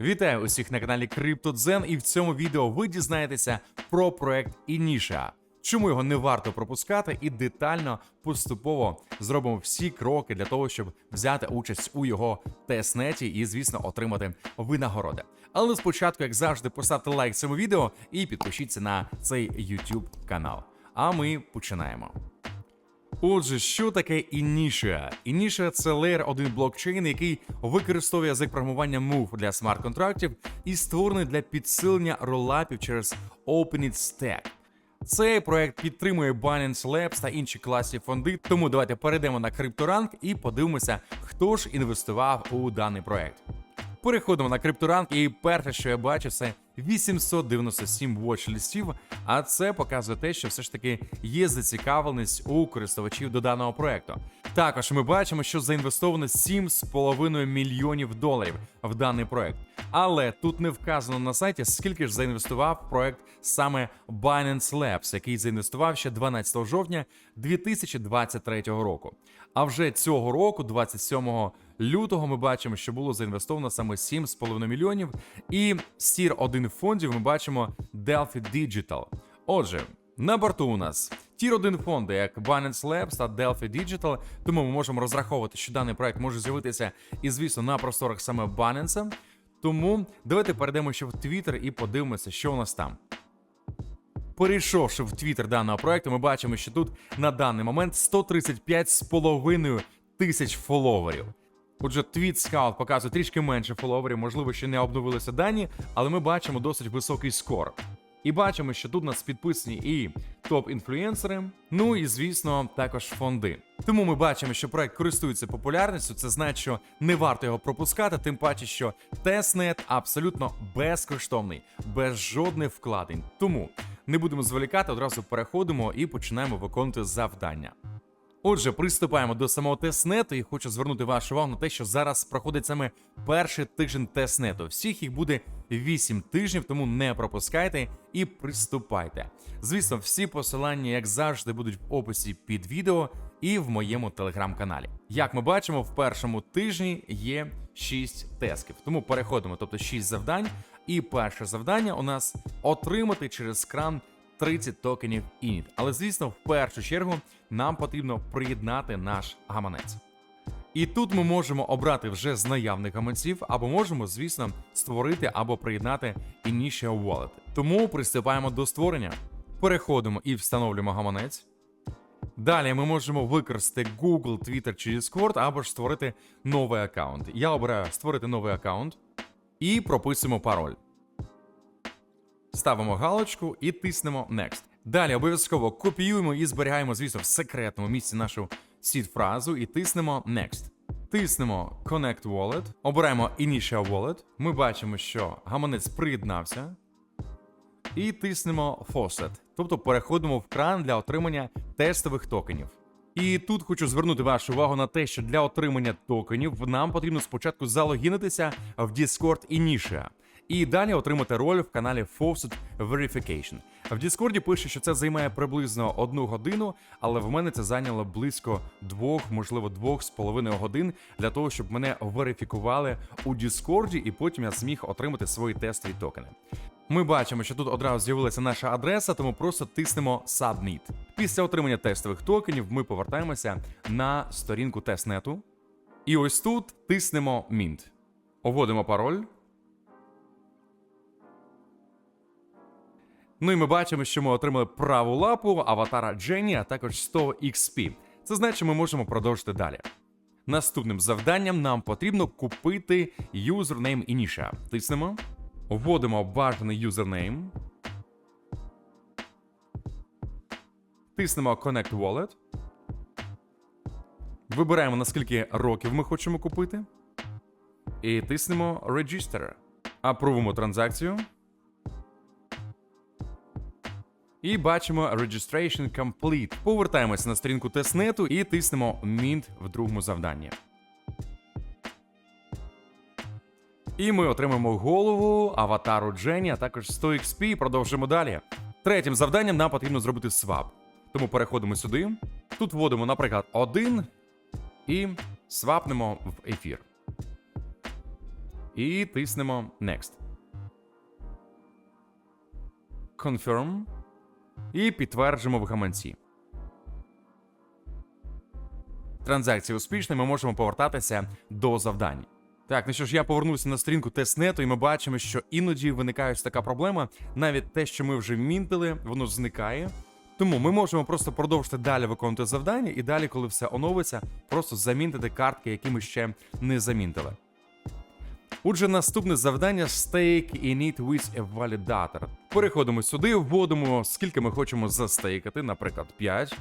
Вітаю усіх на каналі CryptoZen і в цьому відео ви дізнаєтеся про проект Inisha. Чому його не варто пропускати, і детально поступово зробимо всі кроки для того, щоб взяти участь у його тестнеті і, звісно, отримати винагороди. Але спочатку, як завжди, поставте лайк цьому відео і підпишіться на цей YouTube канал. А ми починаємо. Отже, що таке Inisha? Inisha – це Layer 1 блокчейн, який використовує язик програмування Move для смарт-контрактів і створений для підсилення ролапів через OpenIT Цей проект підтримує Binance Labs та інші класні фонди. Тому давайте перейдемо на CryptoRank і подивимося, хто ж інвестував у даний проект. Переходимо на CryptoRank, і перше, що я бачу, це 897 watch-листів, а це показує те, що все ж таки є зацікавленість у користувачів до даного проекту. Також ми бачимо, що заінвестовано 7,5 мільйонів доларів в даний проект. Але тут не вказано на сайті, скільки ж заінвестував проект саме Binance Labs, який заінвестував ще 12 жовтня 2023 року. А вже цього року, 27 лютого, ми бачимо, що було заінвестовано саме 7,5 мільйонів. І з тір 1 фондів ми бачимо Delphi Digital. Отже, на борту у нас тір 1 фонди, як Binance Labs та Delphi Digital, тому ми можемо розраховувати, що даний проект може з'явитися і, звісно, на просторах саме Binance. Тому давайте перейдемо ще в Twitter і подивимося, що у нас там. Перейшовши в твіттер даного проекту, ми бачимо, що тут на даний момент 135,5 тисяч фоловерів. Отже, твіт Scout показує трішки менше фоловерів, можливо, ще не обновилися дані, але ми бачимо досить високий скор. І бачимо, що тут нас підписані і топ-інфлюенсери, ну і звісно, також фонди. Тому ми бачимо, що проект користується популярністю. Це значить, що не варто його пропускати, тим паче, що тестнет абсолютно безкоштовний, без жодних вкладень. Тому не будемо зволікати, одразу переходимо і починаємо виконувати завдання. Отже, приступаємо до самого тестнету і хочу звернути вашу увагу на те, що зараз проходить саме перший тиждень тестнету. Всіх їх буде 8 тижнів, тому не пропускайте і приступайте. Звісно, всі посилання, як завжди, будуть в описі під відео і в моєму телеграм-каналі. Як ми бачимо, в першому тижні є 6 тесків. Тому переходимо, тобто 6 завдань. І перше завдання у нас отримати через кран 30 токенів INIT. Але, звісно, в першу чергу нам потрібно приєднати наш гаманець. І тут ми можемо обрати вже з наявних гаманців, або можемо, звісно, створити або приєднати Initial Wallet. Тому приступаємо до створення. Переходимо і встановлюємо гаманець. Далі ми можемо використати Google, Twitter чи Discord, або ж створити новий аккаунт. Я обираю створити новий аккаунт і прописуємо пароль. Ставимо галочку і тиснемо Next. Далі обов'язково копіюємо і зберігаємо, звісно, в секретному місці нашу сід-фразу і тиснемо Next. Тиснемо Connect Wallet, обираємо Initial Wallet. Ми бачимо, що гаманець приєднався. І тиснемо Faucet, тобто переходимо в кран для отримання тестових токенів. І тут хочу звернути вашу увагу на те, що для отримання токенів нам потрібно спочатку залогінитися в Discord Inisha і далі отримати роль в каналі Faucet Verification. В Діскорді пише, що це займає приблизно одну годину, але в мене це зайняло близько двох, можливо, двох з половиною годин для того, щоб мене верифікували у Діскорді, і потім я зміг отримати свої тестові токени. Ми бачимо, що тут одразу з'явилася наша адреса, тому просто тиснемо Submit. Після отримання тестових токенів ми повертаємося на сторінку тестнету. І ось тут тиснемо Mint. Вводимо пароль. Ну і ми бачимо, що ми отримали праву лапу аватара Дженні, а також 100 XP. Це значить, ми можемо продовжити далі. Наступним завданням нам потрібно купити юзернейм Ініша. Тиснемо, вводимо бажаний юзернейм. Тиснемо Connect Wallet. Вибираємо, на скільки років ми хочемо купити. І тиснемо Register. Апрувимо транзакцію. І бачимо Registration Complete. Повертаємося на сторінку тестнету і тиснемо Mint в другому завданні. І ми отримаємо голову, аватару Джені, а також 100 XP і продовжимо далі. Третім завданням нам потрібно зробити свап. Тому переходимо сюди. Тут вводимо, наприклад, один і свапнемо в ефір. І тиснемо Next. Confirm. І підтверджуємо в гаманці. Транзакція успішна, ми можемо повертатися до завдань. Так, ну що ж, я повернувся на сторінку тестнету, і ми бачимо, що іноді виникає ось така проблема. Навіть те, що ми вже мінтили, воно зникає. Тому ми можемо просто продовжити далі виконувати завдання, і далі, коли все оновиться, просто замінтити картки, які ми ще не замінтили. Отже, наступне завдання Stake init with a validator. Переходимо сюди, вводимо, скільки ми хочемо застейкати, наприклад, 5.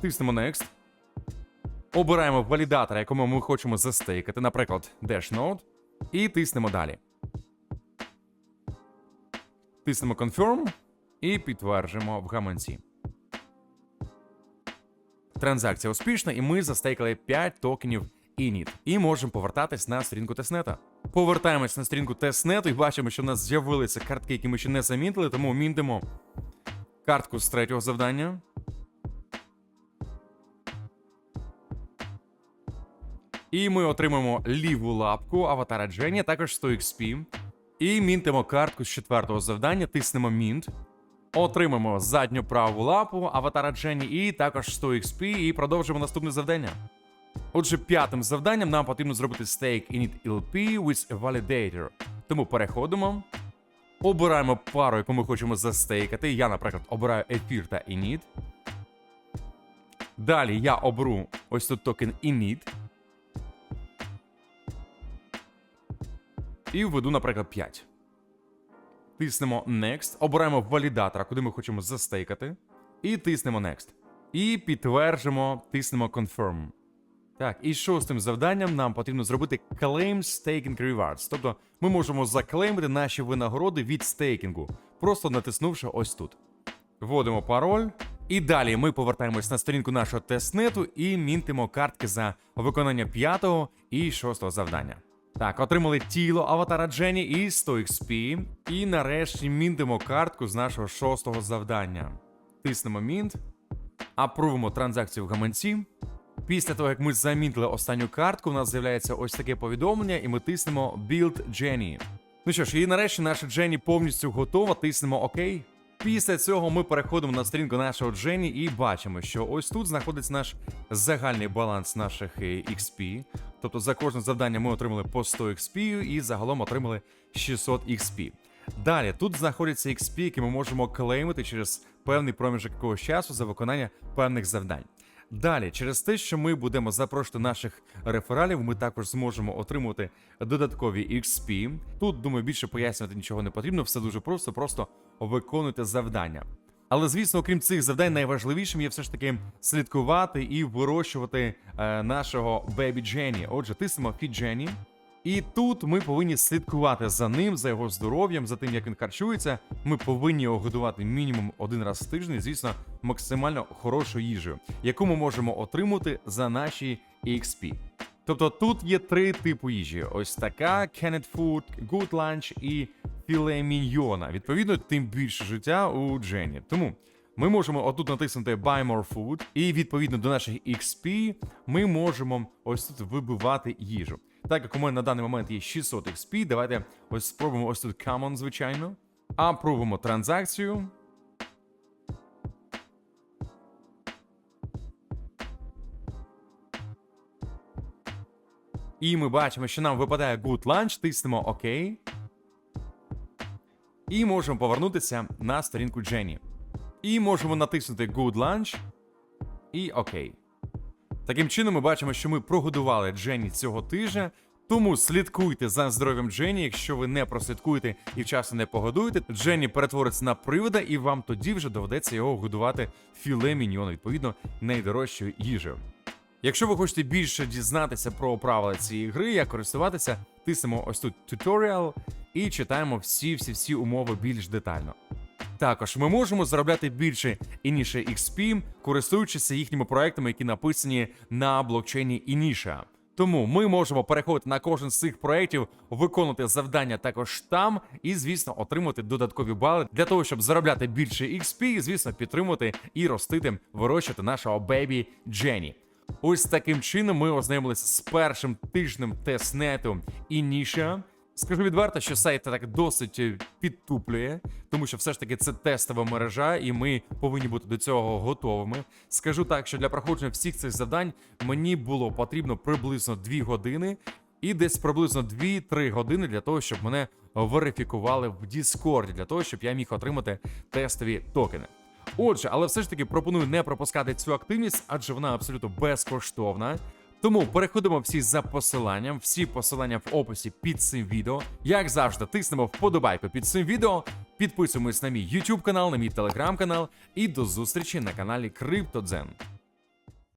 Тиснемо Next. Обираємо валідатора, якому ми хочемо застейкати, наприклад, Dashnode. І тиснемо далі. Тиснемо Confirm і підтверджуємо в гаманці. Транзакція успішна, і ми застейкали 5 токенів init. І можемо повертатись на сторінку тестнета. Повертаємось на сторінку тестнету і бачимо, що в нас з'явилися картки, які ми ще не замітили, тому мінтимо картку з третього завдання. І ми отримаємо ліву лапку аватара Джені, також 100 XP. І мінтимо картку з четвертого завдання, тиснемо Мінт. Отримаємо задню праву лапу аватара Джені і також 100 XP, і продовжимо наступне завдання. Отже, п'ятим завданням нам потрібно зробити stake init LP with a validator. Тому переходимо. Обираємо пару, яку ми хочемо застейкати. Я, наприклад, обираю ефір та init. Далі я оберу ось тут токен init. І введу, наприклад, 5. Тиснемо Next, обираємо валідатора, куди ми хочемо застейкати. І тиснемо Next. І підтверджуємо, тиснемо Confirm. Так, і шостим завданням нам потрібно зробити Claim Staking Rewards. Тобто ми можемо заклеймити наші винагороди від стейкінгу, просто натиснувши ось тут. Вводимо пароль. І далі ми повертаємось на сторінку нашого тестнету і мінтимо картки за виконання п'ятого і шостого завдання. Так, отримали тіло аватара Джені і 100 XP. І нарешті мінтимо картку з нашого шостого завдання. Тиснемо мінт, апрувимо транзакцію в гаманці. Після того, як ми замінтили останню картку, у нас з'являється ось таке повідомлення, і ми тиснемо Build Jenny. Ну що ж, і нарешті наша Джені повністю готова, тиснемо ОК. Після цього ми переходимо на сторінку нашого Джені і бачимо, що ось тут знаходиться наш загальний баланс наших е, XP. Тобто за кожне завдання ми отримали по 100 XP і загалом отримали 600 XP. Далі тут знаходяться XP, які ми можемо клеймити через певний проміжок якогось часу за виконання певних завдань. Далі, через те, що ми будемо запрошувати наших рефералів, ми також зможемо отримувати додаткові XP. Тут, думаю, більше пояснювати нічого не потрібно, все дуже просто, просто виконуйте завдання. Але звісно, окрім цих завдань, найважливішим є все ж таки слідкувати і вирощувати е, нашого бебі Джені. Отже, тиснемо Feed Джені. І тут ми повинні слідкувати за ним, за його здоров'ям, за тим, як він харчується. Ми повинні його годувати мінімум один раз в тиждень, звісно, максимально хорошою їжею, яку ми можемо отримати за наші XP. Тобто тут є три типи їжі: ось така Canned Food, Good Lunch і філе міньйона. Відповідно, тим більше життя у Джені. Тому ми можемо отут натиснути Buy More Food, і відповідно до наших XP ми можемо ось тут вибивати їжу. Так як у мене на даний момент є 600 XP, давайте ось спробуємо ось тут Common, звичайно. А пробуємо транзакцію. І ми бачимо, що нам випадає Good Lunch, тиснемо ОК. І можемо повернутися на сторінку Джені. І можемо натиснути Good Lunch і ОК. Таким чином, ми бачимо, що ми прогодували Джені цього тижня. Тому слідкуйте за здоров'ям Джені. Якщо ви не прослідкуєте і вчасно не погодуєте, Джені перетвориться на привида, і вам тоді вже доведеться його годувати філе міньйона, відповідно, найдорожчою їжею. Якщо ви хочете більше дізнатися про правила цієї гри, як користуватися, тиснемо ось тут туторіал і читаємо всі-всі-всі умови більш детально. Також ми можемо заробляти більше Inisha XP, користуючися їхніми проектами, які написані на блокчейні Inisha. Тому ми можемо переходити на кожен з цих проєктів, виконувати завдання також там, і, звісно, отримати додаткові бали для того, щоб заробляти більше XP, і, звісно, підтримувати і ростити, вирощувати нашого бебі Джені. Ось таким чином ми ознайомилися з першим тижнем тестнету Ініша. Скажу відверто, що сайт так досить е, підтуплює, тому що все ж таки це тестова мережа, і ми повинні бути до цього готовими. Скажу так, що для проходження всіх цих завдань мені було потрібно приблизно 2 години, і десь приблизно 2-3 години для того, щоб мене верифікували в Discord, для того, щоб я міг отримати тестові токени. Отже, але все ж таки пропоную не пропускати цю активність, адже вона абсолютно безкоштовна. Тому переходимо всі за посиланням, всі посилання в описі під цим відео. Як завжди, тиснемо вподобайку під цим відео, підписуємось на мій YouTube канал, на мій телеграм канал і до зустрічі на каналі CryptoZen.